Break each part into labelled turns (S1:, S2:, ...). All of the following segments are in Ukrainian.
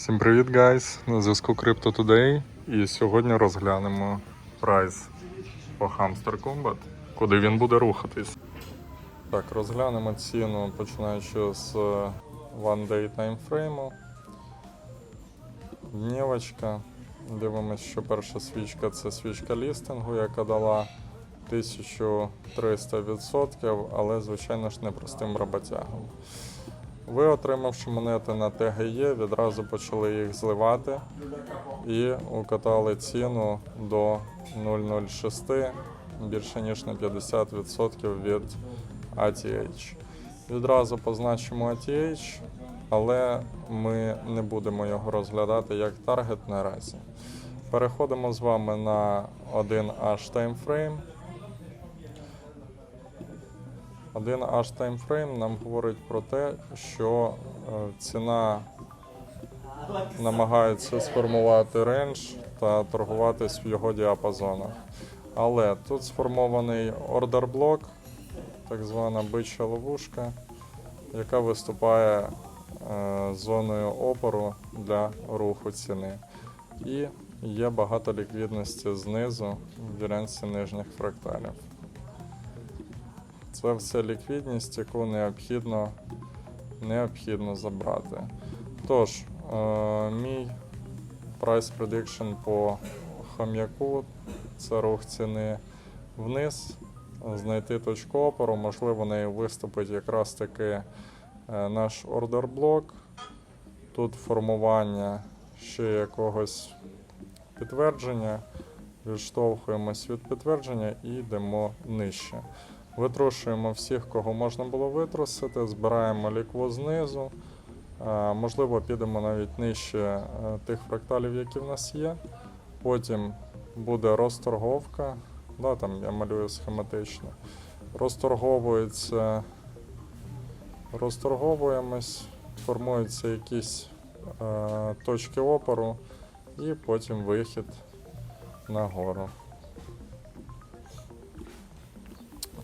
S1: Всім привіт, гайс! На зв'язку Crypto Today. І сьогодні розглянемо прайс по Hamster Combat, куди він буде рухатись. Так, розглянемо ціну починаючи з е, One Day таймфрейму. Днівочка. Дивимось, що перша свічка це свічка лістингу, яка дала 1300%, але, звичайно ж, не простим роботягам. Ви, отримавши монети на ТГЄ, відразу почали їх зливати і укатали ціну до 0,06 більше ніж на 50% від ATH. Відразу позначимо ATH, але ми не будемо його розглядати як таргет наразі. Переходимо з вами на 1H таймфрейм. 1H таймфрейм нам говорить про те, що е, ціна намагається сформувати рендж та торгуватись в його діапазонах. Але тут сформований ордер блок, так звана бича ловушка, яка виступає е, зоною опору для руху ціни. І є багато ліквідності знизу в ділянці нижніх фракталів. Це все ліквідність, яку необхідно, необхідно забрати. Тож, е, мій price prediction по хом'яку це рух ціни вниз, знайти точку опору, можливо, нею виступить якраз таки е, наш ордер блок. Тут формування ще якогось підтвердження. Відштовхуємось від підтвердження і йдемо нижче. Витрушуємо всіх, кого можна було витрусити, збираємо лікву знизу. Е, Можливо, підемо навіть нижче е, тих фракталів, які в нас є. Потім буде розторговка. Да, там я малюю схематично. Розторговується, розторговуємось, формуються якісь е, точки опору і потім вихід нагору.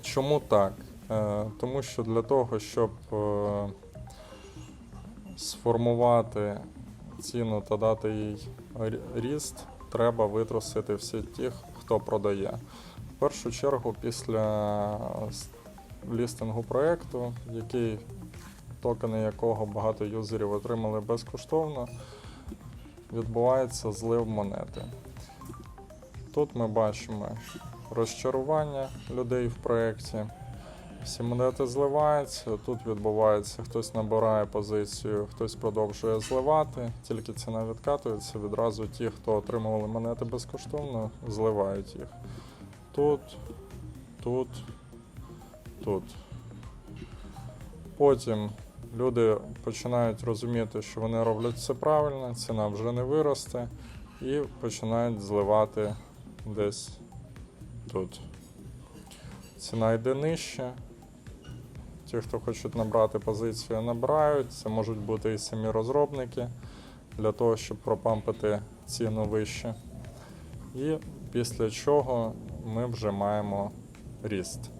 S1: Чому так? Е, тому що для того, щоб е, сформувати ціну та дати їй ріст, треба витрусити всі тих, хто продає. В першу чергу, після лістингу проєкту, який токени якого багато юзерів отримали безкоштовно, відбувається злив монети. Тут ми бачимо розчарування людей в проєкті. Всі монети зливаються, тут відбувається, хтось набирає позицію, хтось продовжує зливати, тільки ціна відкатується, відразу ті, хто отримували монети безкоштовно, зливають їх. Тут, тут, тут. Потім люди починають розуміти, що вони роблять все правильно, ціна вже не виросте, і починають зливати десь тут. Ціна йде нижче. Ті, хто хочуть набрати позицію, набирають. Це можуть бути і самі розробники для того, щоб пропампити ціну вище. І після чого ми вже маємо ріст.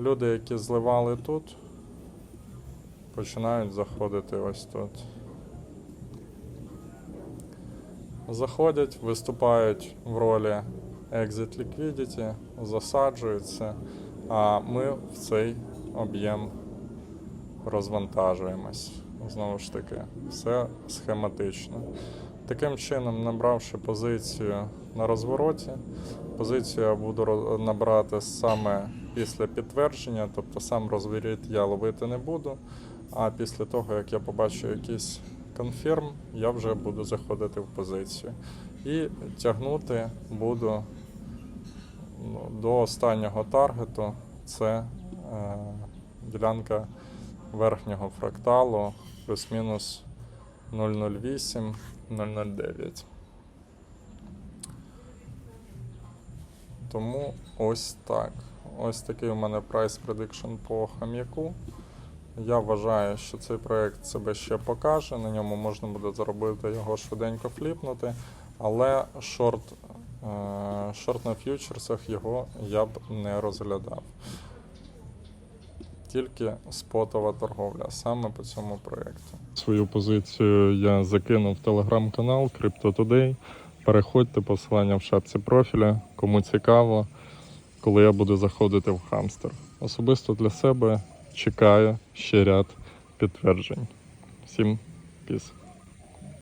S1: Люди, які зливали тут, починають заходити ось тут. Заходять, виступають в ролі Exit Liquidity, засаджуються, а ми в цей об'єм розвантажуємось. Знову ж таки, все схематично. Таким чином, набравши позицію на розвороті, позицію я буду набрати саме після підтвердження, тобто сам розворіт я ловити не буду. А після того, як я побачу якийсь конфірм, я вже буду заходити в позицію. І тягнути буду до останнього таргету. Це е, ділянка верхнього фракталу плюс-мінус 008 009. Тому ось так. Ось такий у мене прайс prediction по хам'яку. Я вважаю, що цей проект себе ще покаже, на ньому можна буде заробити його швиденько фліпнути, але шорт, шорт на ф'ючерсах його я б не розглядав. тільки спотова торговля саме по цьому проєкту. Свою позицію я закинув в телеграм-канал Crypto Today. Переходьте посилання в шапці профіля, кому цікаво, коли я буду заходити в хамстер. Особисто для себе чекаю ще ряд підтверджень. Всім піс.